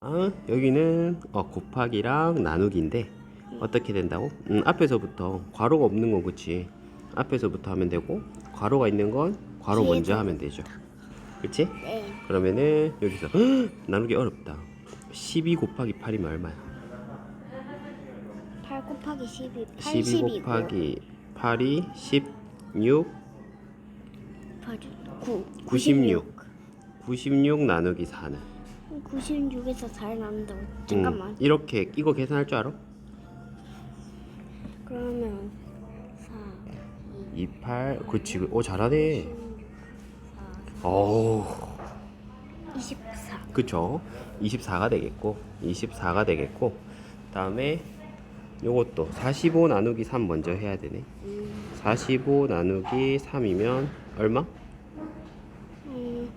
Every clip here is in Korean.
아, 여기는 어, 곱하기랑 나누기인데 어떻게 된다고? 음, 앞에서부터 괄호가 없는 건 그치? 앞에서부터 하면 되고 괄호가 있는 건 괄호 뒤에서. 먼저 하면 되죠. 그치? 네. 그러면은 여기서 헉, 나누기 어렵다. 12 곱하기 8이면 얼마야? 8 곱하기 12. 8 12 12 곱하기 8이 16 9. 96 96 나누기 4는 96에서 4를 나눈다고. 음, 잠깐만. 이렇게 이거 계산할 줄 알아? 그러면 4, 28 그치 오 잘하네 4, 오 24. 그쵸 24가 되겠고 24가 되겠고 다음에 요것도 45 나누기 3 먼저 해야 되네 음, 45 나누기 3이면 얼마? 음,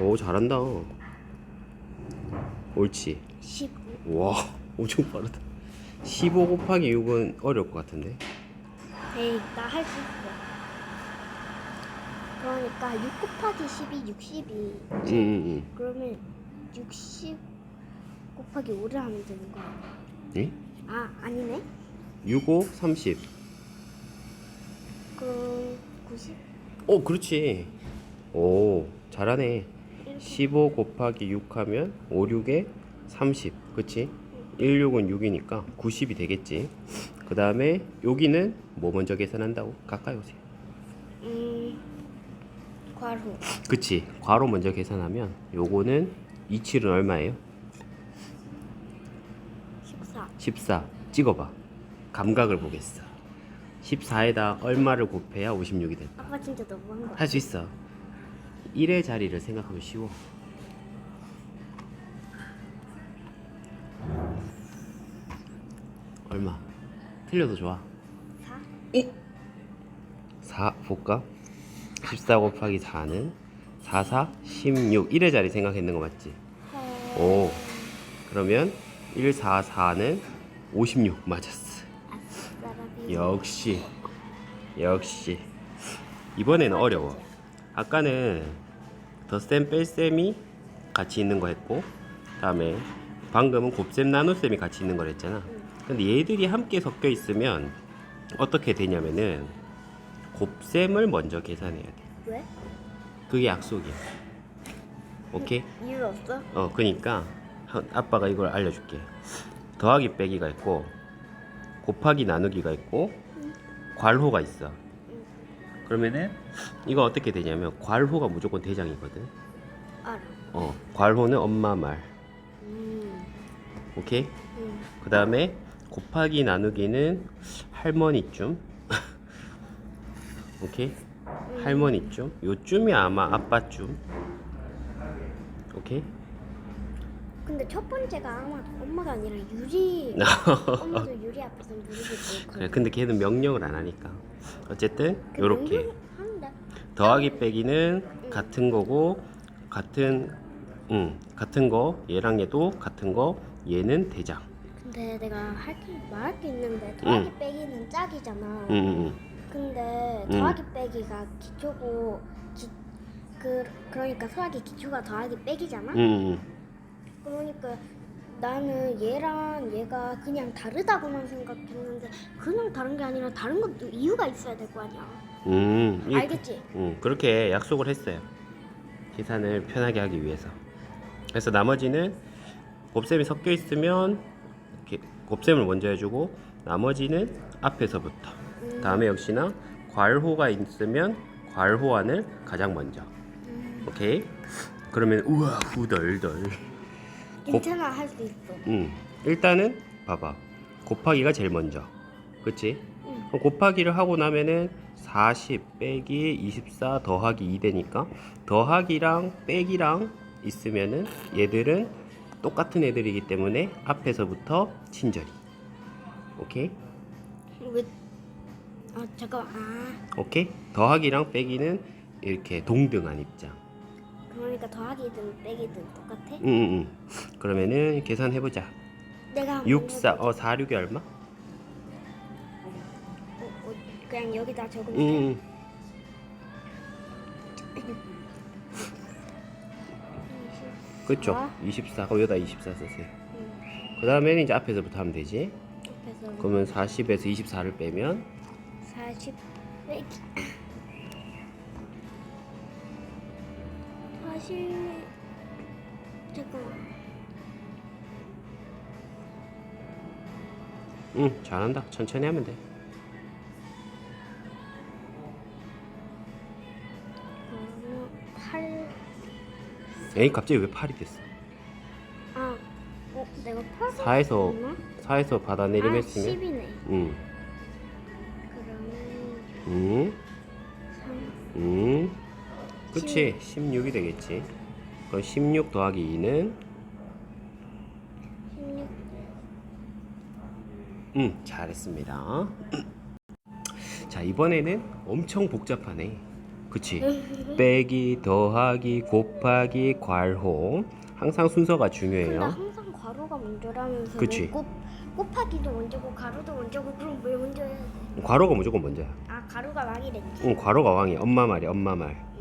오 잘한다 옳지 15. 와 엄청 빠르다 15 곱하기 6은 어려울 것 같은데 에이, 나 할 수 있어. 그러니까 6 곱하기 12, 62. 응 응 응 그러면 60 곱하기 5를 하면 되는 거야. 응? 아, 아니네. 65 30 그럼 90? 오 그렇지 오 잘하네 15 곱하기 6 하면 5, 6에 30 그치? 1, 6은 6이니까 90이 되겠지 그 다음에 여기는 뭐 먼저 계산한다고? 가까이 오세요 음, 괄호. 그치 괄호 먼저 계산하면 요거는 27은 얼마예요? 14. 14 찍어봐 감각을 보겠어 14에다 얼마를 곱해야 56이 된다 아빠 진짜 너무한 거. 할 수 있어 1의 자리를 생각하면 쉬워 얼마? 틀려도 좋아 4? 4 볼까? 14 곱하기 4는 4, 4, 16 1의 자리 생각했는 거 맞지? 오 그러면 1, 4, 4는 56 맞았어. 역시 역시 이번에는 어려워 아까는 덧셈 뺄셈이 같이 있는 거 했고 다음에 방금은 곱셈 나눗셈이 같이 있는 걸 했잖아 근데 얘들이 함께 섞여 있으면 어떻게 되냐면은 곱셈을 먼저 계산해야 돼 왜? 그게 약속이야 오케이? 이유 없어? 어 그니까 한- 아빠가 이걸 알려줄게 더하기 빼기가 있고 곱하기 나누기가 있고 괄호가 있어 그러면은 이거 어떻게 되냐면 괄호가 무조건 대장이거든. 알아. 어 괄호는 엄마 말. 음, 오케이? 음. 그 다음에 곱하기 나누기는 할머니쯤. 오케이? 할머니쯤. 요쯤이 아마 아빠쯤. 오케이 근데 첫 번째가 아마 엄마가 아니라 유리. 엄마도 유리 앞에서 꿇고. 그래, 근데 걔는 명령을 안 하니까 어쨌든 요렇게. 더하기 빼기는 같은 거고 같은 응 같은 거 얘랑 얘도 같은 거 얘는 대장 근데 내가 할게 말할 게 있는데 더하기 응. 빼기는 짝이잖아. 응응응 근데 응. 더하기 빼기가 기초고 기, 그 그러니까 수학의 기초가 더하기 빼기잖아. 응응 그러니까 나는 얘랑 얘가 그냥 다르다고만 생각했는데 그냥 다른 게 아니라 다른 것도 이유가 있어야 될 거 아니야. 음, 이- 알겠지? 음, 그렇게 약속을 했어요. 계산을 편하게 하기 위해서. 그래서 나머지는 곱셈이 섞여 있으면 이렇게 곱셈을 먼저 해주고 나머지는 앞에서부터. 음. 다음에 역시나 괄호가 있으면 괄호안을 가장 먼저. 음, 오케이? 그러면 우와 후덜덜. 괜찮아 할 수 있어. 음, 일단은 봐봐. 곱하기가 제일 먼저. 그치? 응. 그럼 곱하기를 하고 나면은 40 빼기 24 더하기 2 되니까 더하기랑 빼기랑 있으면은 얘들은 똑같은 애들이기 때문에 앞에서부터 친절히. 오케이? 왜? 아 잠깐. 아 오케이? 더하기랑 빼기는 이렇게 동등한 입장. 그러니까 더하기든 빼기든 똑같아? 응, 응, 응. 그러면은 계산해보자. 내가 한번 6, 4, 해볼게. 어, 4, 6이 얼마? 어, 어, 그냥 여기다 적으면 응, 돼. 응. 그쵸? 4. 24. 그럼 여기다 24 쓰세요. 음, 그 다음에는 이제 앞에서부터 하면 되지. 앞에서 그러면 40에서 24를 빼면 40 빼기 40 잠깐만 응 잘한다. 천천히 하면 돼. 그러면 8 에이 갑자기 왜 8이 됐어? 아, 어, 내가 8 4에서 나 4에서 받아내림 아, 했으면 10이네. 응. 그러면 응. 3 응. 그치 16이 되겠지. 그럼 16 더하기 2는 16응 잘했습니다. 자 이번에는 엄청 복잡하네. 그치? 빼기, 더하기, 곱하기, 괄호 항상 순서가 중요해요. 항상 괄호가 먼저라면서 그치. 곱, 곱하기도 먼저고 괄호도 먼저고 그럼 뭘 먼저 해야 돼? 괄호가 무조건 먼저야. 아 가루가 왕이랬지. 응, 괄호가 왕이야. 엄마 말이야, 엄마 말.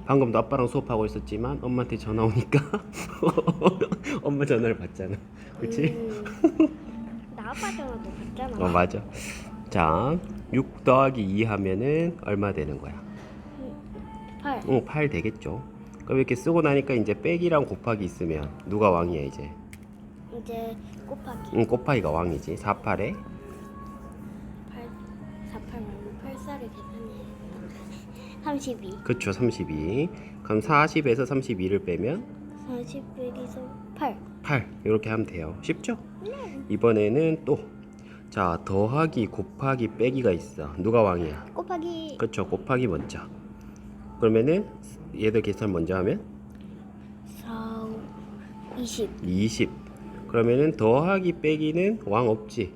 음. 방금도 아빠랑 수업하고 있었지만 엄마한테 전화 오니까 엄마 전화를 받잖아. 그치? 음. 나 아빠 전화도 받잖아. 어, 맞아. 자, 6 더하기 2 하면은 얼마 되는 거야? 8. 응, 8 되겠죠. 그럼 이렇게 쓰고 나니까 이제 빼기랑 곱하기 있으면 누가 왕이야, 이제? 이제 곱하기 응, 곱하기가 왕이지. 4, 8에 8 4 8 말고 8 4를 계산해. 32. 그쵸, 32. 그럼 40에서 32를 빼면 40 빼기서 8. 8 이렇게 하면 돼요. 쉽죠? 이번에는 또 자, 더하기, 곱하기, 빼기가 있어. 누가 왕이야? 곱하기 그쵸, 곱하기 먼저. 그러면은 얘들 계산 먼저 하면 4 20. 20. 그러면은 더하기, 빼기는 왕 없지.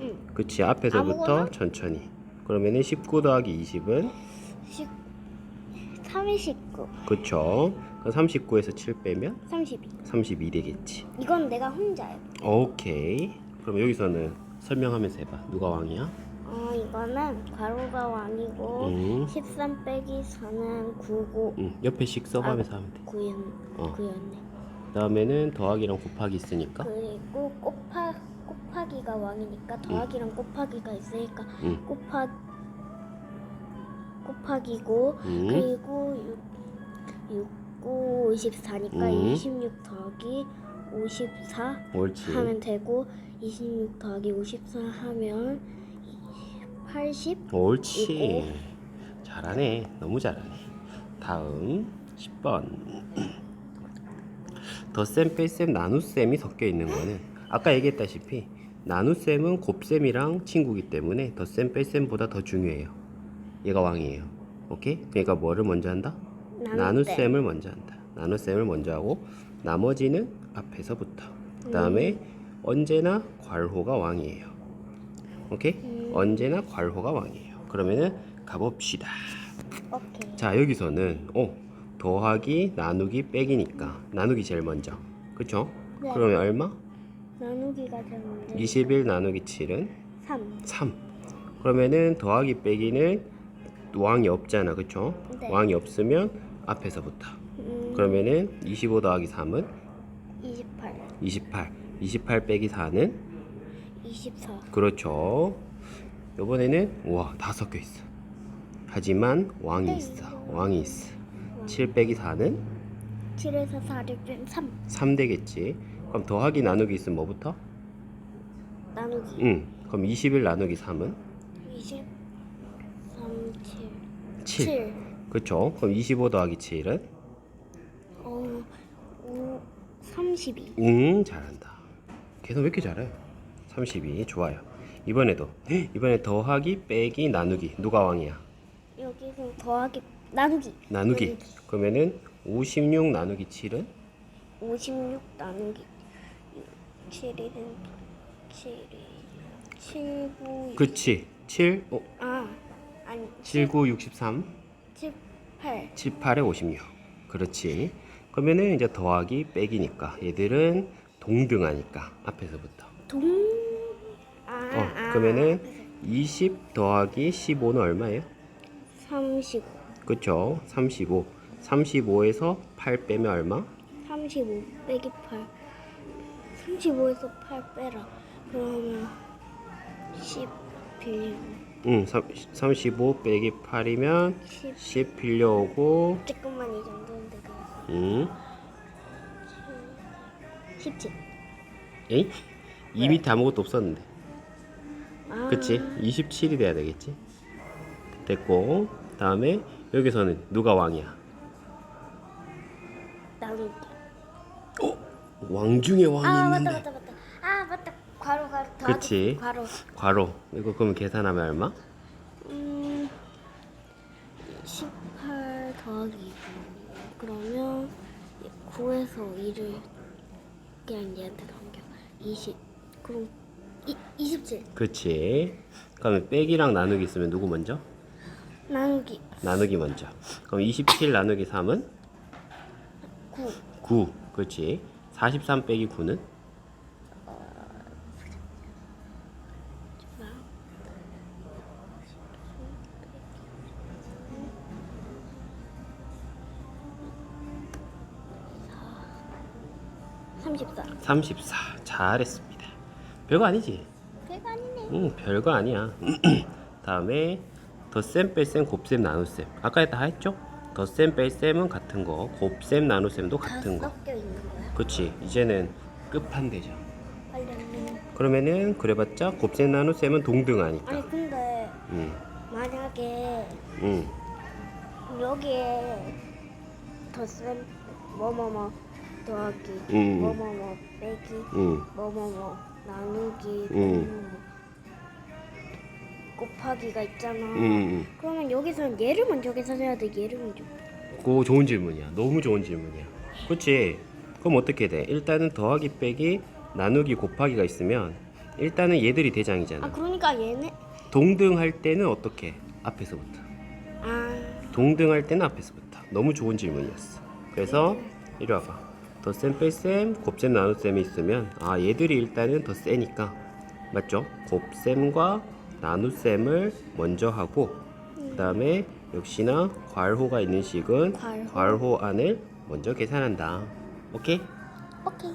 응. 그치, 앞에서부터 아무거나? 천천히. 그러면은 19 더하기 20은 10 3이 19. 그쵸. 그럼 39에서 7 빼면 32. 32 되겠지. 이건 내가 혼자야. 오케이. 그럼 여기서는 설명하면서 해봐. 누가 왕이야? 어, 이거는 가로가 왕이고 응. 13 빼기 4는 9고 응. 옆에 식 써가면서 하면 돼. 9였, 어. 9였네. 다음에는 더하기랑 곱하기 있으니까. 그리고 곱하, 곱하기가 왕이니까 더하기랑 곱하기가 있으니까 응. 곱하, 곱하기고 응. 그리고 6, 6, 9, 54니까 음. 26 더하기 54 옳지. 하면 되고 26 더하기 54 하면 80 옳지. 잘하네. 너무 잘하네. 다음 10번. 덧셈, 뺄셈, 나눗셈이 섞여 있는 거는 아까 얘기했다시피 나눗셈은 곱셈이랑 친구기 때문에 덧셈, 뺄셈보다 더 중요해요. 얘가 왕이에요. 오케이? 그러니까 뭐를 먼저 한다? 나눗셈을 먼저 한다. 나눗셈을 먼저 하고 나머지는 앞에서부터. 그다음에 언제나 괄호가 왕이에요. 오케이? 음. 언제나 괄호가 왕이에요. 그러면은 가봅시다. 오케이 자 여기서는 어 더하기 나누기 빼기니까 나누기 제일 먼저. 그쵸? 네. 그러면 얼마? 나누기가 되는데 21 나누기 7은 3 3. 그러면은 더하기 빼기는 왕이 없잖아. 그쵸? 네. 왕이 없으면 앞에서부터. 음, 그러면은 25 더하기 3은 28 28. 28 빼기 4는 24 그렇죠. 이번에는 와다 섞여 있어. 하지만 왕이 네. 있어. 왕이 있어. 7 빼기 4는 7에서 4를 뺀3 3 되겠지. 그럼 더하기 나누기 있으면 뭐부터? 나누기 응. 그럼 21 나누기 3은 20 3 7 7. 7 그렇죠. 그럼 25 더하기 7은 어, 5 32 응, 잘한다. 계속 왜 이렇게 잘해? 32 좋아요. 이번에도 이번에 더하기 빼기 나누기 누가 왕이야? 여기서 더하기 나누기 나누기. 그러면은 56 나누기 7은 56 나누기 7이는 7이 7 9 그치. 7 어, 아 아니 7 9 63 7 8 7 8에 56. 그렇지. 그러면은 이제 더하기 빼기니까 얘들은 동등하니까 앞에서부터. 동 아, 어, 아, 그러면은 20 더하기 15는 얼마예요? 35 그쵸? 35. 35에서 8 빼면 얼마? 3 35 빼기 8 35에서 8 빼라 그러면 10 빌리고 응, 35 빼기 8이면 10 10 빌려오고 조금만 이 정도인데 응? 17 에이? 2 밑에 아무것도 없었는데 아, 그치? 27이 돼야 되겠지? 됐고 다음에 여기서는 누가 왕이야? 나누기 왕 중에 왕이 아 맞다 있는데 맞다 맞다 아 맞다 괄호 괄호 더하기 그치. 괄호. 괄호. 이거 그러면 계산하면 얼마? 음, 18 더하기 2 그러면 9에서 2를 그냥 얘한테 넘겨. 20 그럼 이, 27 그치. 그러면 빼기랑 나누기 있으면 누구 먼저? 나누기. 나누기 먼저. 그럼 27 나누기 3은? 9 9 그렇지 43 빼기 9는 ?34 34 잘했습니다. 별거 아니지? 별거 아니네. 응 별거 아니야. 다음에 덧셈 뺄셈 곱셈 나눗셈. 아까 다 했죠? 덧셈 뺄셈은 같은 거 곱셈 나눗셈도 다 같은 거. 섞여 있는 거야? 그치. 이제는 끝판대죠. 하려면 그러면은 그래봤자 곱셈 나눗셈은 동등하니까. 아니 근데 응, 만약에 응. 여기에 더센 뭐뭐뭐 더하기 음. 뭐뭐뭐 빼기 응. 뭐뭐뭐 나누기 음. 뭐뭐뭐 곱하기가 있잖아. 응, 응. 그러면 여기서는 얘를 먼저 계산해야 돼. 얘를 먼저. 그거 좋은 질문이야. 너무 좋은 질문이야. 그렇지? 그럼 어떻게 돼? 일단은 더하기 빼기 나누기 곱하기가 있으면 일단은 얘들이 대장이잖아. 아 그러니까 얘네 동등할 때는 어떻게? 앞에서부터. 아 동등할 때는 앞에서부터. 너무 좋은 질문이었어. 그래서 이리 와봐. 덧셈 뺄셈 곱셈 나눗셈이 있으면 아 얘들이 일단은 더 세니까 맞죠? 곱셈과 나눗셈을 먼저 하고 그 다음에 역시나 괄호가 있는 식은 괄호. 괄호 안을 먼저 계산한다. 오케이? 오케이.